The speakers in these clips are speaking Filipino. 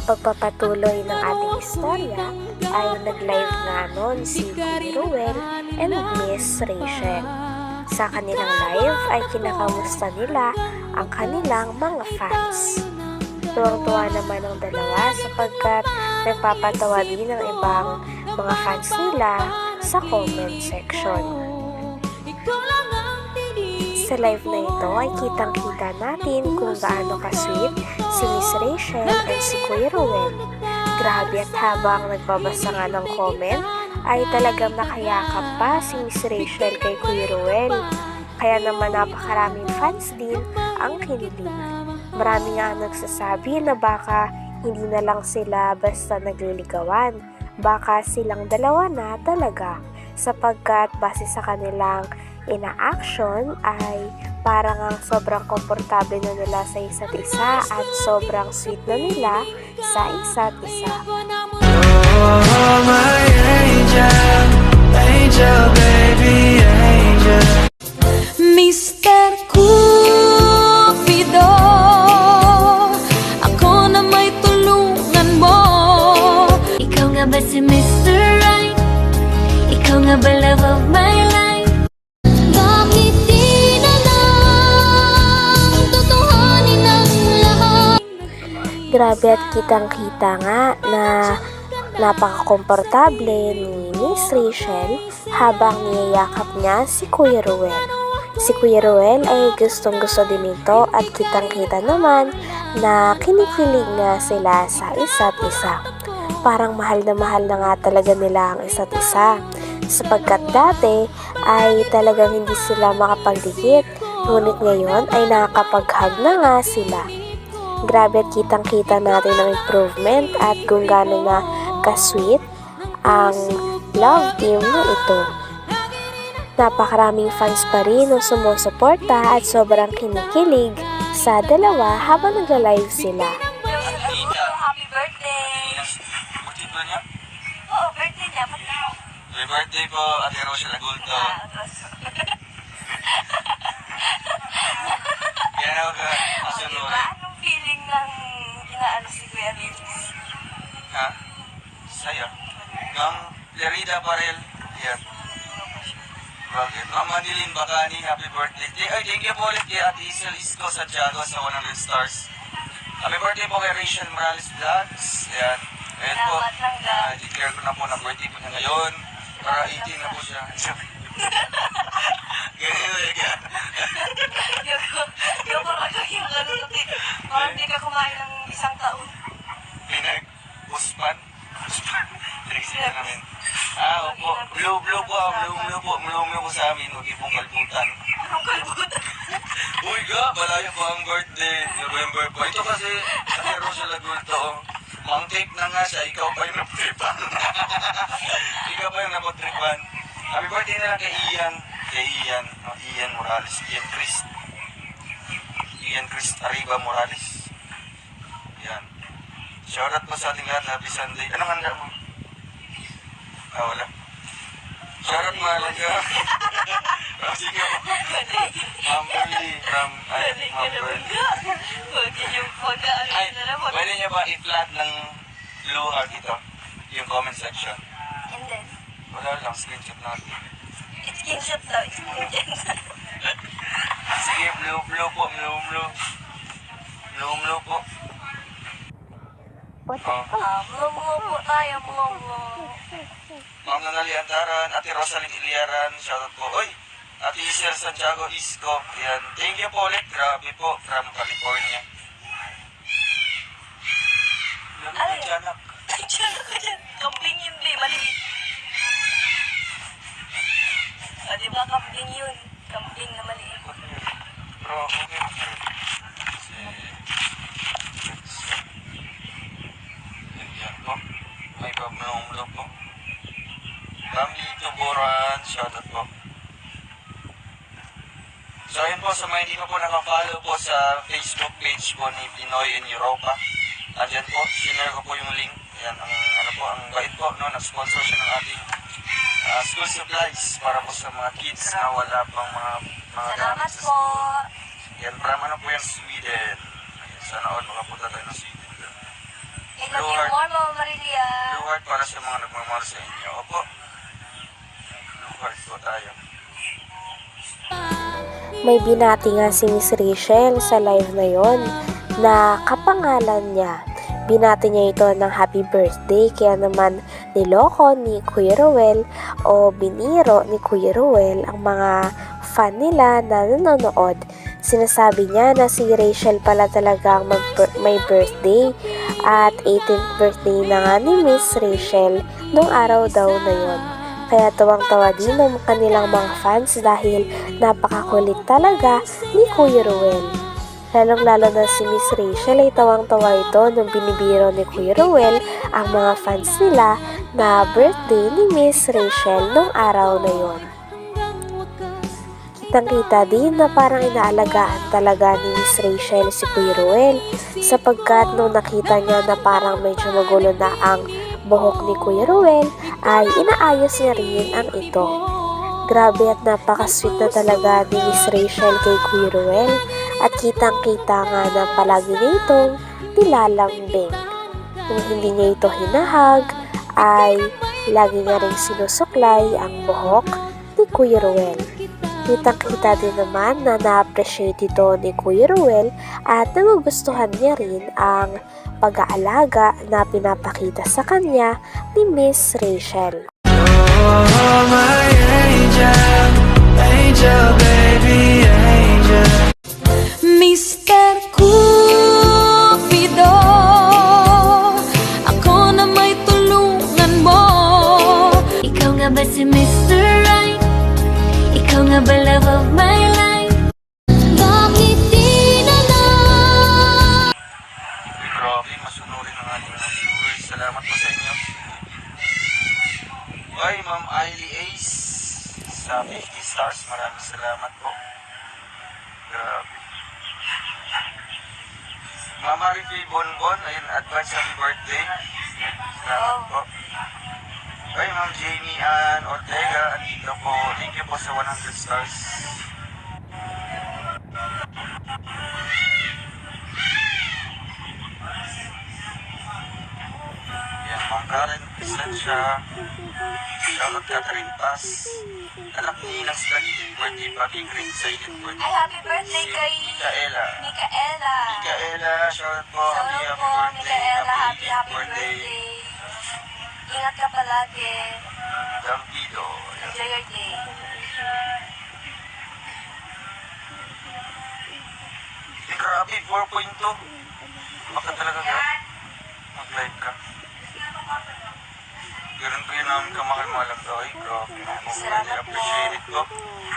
Pagpapatuloy ng ating istorya ay nag-live nga noon si Kuya Ruel and Miss Rachel. Sa kanilang live ay kinakamusta nila ang kanilang mga fans. Tuwang-tuwa naman ang dalawa sapagkat nagpapatawa din ang ibang mga fans nila sa comment section. Sa live na ito ay kitang-kita natin kung gaano ka-sweet si Miss Rachel and si Kuya Ruel. Grabe at habang nagbabasa nga ng comment, ay talagang nakayakap pa si Miss Rachel kay Kuya Ruel. Kaya naman napakaraming fans din ang kinilig. Marami nga nagsasabi na baka hindi na lang sila basta nagliligawan. Baka silang dalawa na talaga sapagkat base sa kanilang ina-action ay parang ang sobrang komportable na nila sa isa't isa at sobrang sweet na nila sa isa't isa. Oh, my angel, angel, baby, angel. Mr. Cupido Ako na may tulungan mo Ikaw nga ba si Mr. Right? Ikaw nga ba love of my Grabe at kitang-kita nga na napaka-komportable ni Miss Rachel habang niyayakap niya si Kuya Ruel. Si Kuya Ruel ay gustong gusto din ito at kitang-kita naman na kinikilig nga sila sa isa't isa. Parang mahal na mahal na nga talaga nila ang isa't isa sapagkat dati ay talagang hindi sila makapagdikit ngunit ngayon ay nakakapag-hug na nga sila. Grabe at kitang-kita natin ang improvement at kung gaano na ka-sweet ang love team na ito. Napakaraming fans pa rin ang sumusuporta at sobrang kinikilig sa dalawa habang nagla-live sila. Happy birthday! Oo, birthday niya. Ba't? Happy birthday po, Ate Rochelle Agulto. Ah, Yan ako ka, oh, diba? masunurin. Ng inaano si Kuya Vince? Ha? Saya. Kang Lerida Parel. Yan. Bakit? Ma'am Manilin Bacani, happy birthday. Th- Ay, thank you po ulit kay Ate Isel Isco Santiago sa 100 stars. Happy birthday po kay Rachel Morales Vlogs. Yan. Ayan po. Salamat lang daw. Uh, declare ko na po na birthday po niya ngayon. Para 18 na po siya. Ganyan na yan. Yoko, yoko ka yung ano natin. Parang hindi ka kumain ng isang taon. Pinag Uspan. Uspan. Pinagsila namin. Ah, opo. Blue, blue po. ah, Blue, blue po. Blue, blue po sa amin. Huwag niyo pong kalbutan. Anong kalbutan? Uy, ga, malayo po ang birthday. November po. Ito kasi, Rosa Lagulto. oh. Mang tape na nga siya. Ikaw pa yung napatripan. Ikaw pa yung napatripan. Happy birthday na lang kay Ian. Kay Ian. No, Ian Morales. Ian Chris. Ian Chris Arriba Morales. Yan. Shoutout po sa ating lahat. Happy Sunday. Anong handa mo? Ah, wala. Lang ka. Oh, sige. Ma'am Burley from ay, ka. Huwag yung pag-ano Ay, na naman. pwede niya ba i-flat ng blue heart ito? Yung comment section. And then, Wala lang, screenshot natin. screenshot daw. Screenshot. Sige, blue, blue po, blue, blue. Blue, blue po. Oh. Ah, mumu po tayo, mumu. Ma'am Ali Antaran, Ate Rosalyn Iliaran, shoutout po. Oy, Ate Sir Santiago Isco. Yan. Thank you po ulit. Grabe po from California. Ay, tiyanak. Ay, tiyanak ka dyan. Kambing yun, Ble. Maliit. O, ah, di ba kambing yun? Kambing na maliit. Bro, okay. Yan po. May pamulong-mulong po. Kami Tuburan, shoutout po. So ayun po, sa mga hindi pa po nakafollow po sa Facebook page po ni Pinoy in Europa. Andyan po, sinare ko po yung link. Yan, ang ano po, ang bait po, no, nag-sponsor siya ng ating ah, school supplies para po sa mga kids na wala pang mga mga Salamat po. Yan, from ano po yan, Sweden. Ayan, sana all makapunta tayo ng Sweden. I love you more, Mama Marilia. Blue heart para sa mga nagmamahal sa inyo. Opo. Tayo. May binati nga si Miss Rachel sa live na yon na kapangalan niya. Binati niya ito ng happy birthday kaya naman niloko ni Kuya Ruel o biniro ni Kuya Ruel ang mga fan nila na nanonood. Sinasabi niya na si Rachel pala talagang may birthday at 18th birthday na nga ni Miss Rachel nung araw daw na yon. Kaya tuwang-tawa din ng kanilang mga fans dahil napakakulit talaga ni Kuya Ruel. Lalong-lalo na si Miss Rachel ay tawang-tawa ito nung binibiro ni Kuya Ruel ang mga fans nila na birthday ni Miss Rachel nung araw na yon. Kitang-kita din na parang inaalagaan talaga ni Miss Rachel si Kuya Ruel sapagkat nung nakita niya na parang medyo magulo na ang buhok ni Kuya Ruel ay inaayos niya rin ang ito. Grabe at napaka-sweet na talaga ni Miss Rachel kay Kuya Ruel at kitang-kita nga na palagi niya itong nilalambing. Kung hindi niya ito hinahag ay lagi niya rin sinusuklay ang buhok ni Kuya Ruel. Kitang-kita din naman na na-appreciate ito ni Kuya Ruel at nagugustuhan niya rin ang pag-aalaga na pinapakita sa kanya ni Miss Rachel. Oh, my angel, angel, baby, angel. Mr. Cupido Ako na may tulungan mo Ikaw nga ba si Mr. Right? Ikaw nga ba love of my life? Mama Ricky Bonbon, ayun, advance happy birthday. Salamat po. Ay, Ma'am Jamie Ann Ortega, andito po. Thank you po sa 100 stars. Karen Plasencia. Shoutout Catherine Paz. Anak ni Ilang Spaghetti birthday pa kay Green Silent birthday. Ay, happy birthday Si kay Micaela. Micaela. Micaela, shoutout po. Happy, happy po, birthday. Micaela. Happy, 18th happy birthday. Ingat ka palagi. Dampido. Enjoy your day. Eh, grabe, 4.2. Baka talaga ka. Mag-live ka. Ganun ko yun namin kamahal-mahal ang gawin. Grabe, Salamat po. appreciate it po.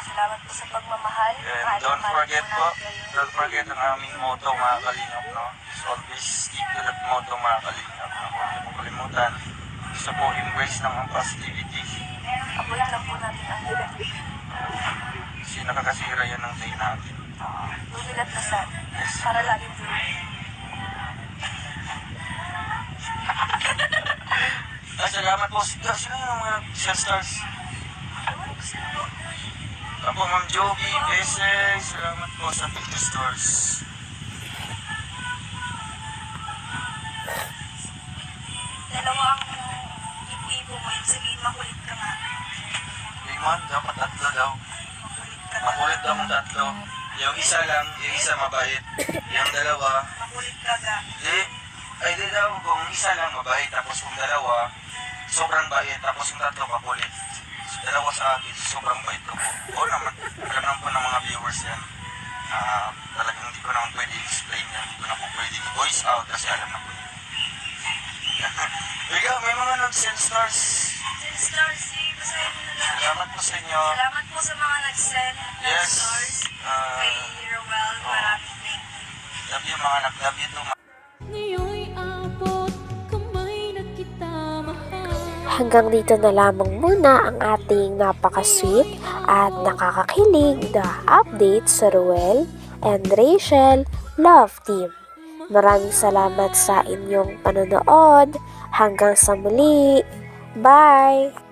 Salamat po sa pagmamahal. And don't forget po po, don't forget ang aming motto mga kalingap, no? Is always stick to that motto mga kalingap. No? Huwag niyo po kalimutan. Gusto po embrace ng ang positivity. Avoid lang po natin ang negative. Kasi nakakasira yan ng day natin. Bumilat na sa Yes. para laging blue. Salamat po. Sino yung mga shell stars? Ako, Ma'am Joby, Bese, salamat po sa 50 stars. Dalawa ang ipo mo. Ibig sabihin, makulit ka nga. Raymond, dapat tatlo daw. Makulit ka. Makulit daw ang tatlo. Yung isa lang, yung isa mabait. Yung dalawa, Makulit ka ga. di, ay di daw kung isa lang mabait, tapos kung dalawa, sobrang bait, tapos yung tatlo makulit. So, dalawa sa akin, sobrang bait ko po. Oo naman, alam naman po ng mga viewers yan. Ah, talagang hindi ko naman pwede explain yan. Hindi ko na po pwede voice out kasi alam na po yun. Ikaw, may mga nag-send stars. Star C, basahin mo na lang. Salamat po sa inyo. Salamat po sa mga nag-send Yes. stars. Ah, Kay Rowell, maraming thank you. love you mga anak, love you too. Hanggang dito na lamang muna ang ating napaka-sweet at nakakakilig na update sa Ruel and Rachel Love Team. Maraming salamat sa inyong panonood. Hanggang sa muli. Bye!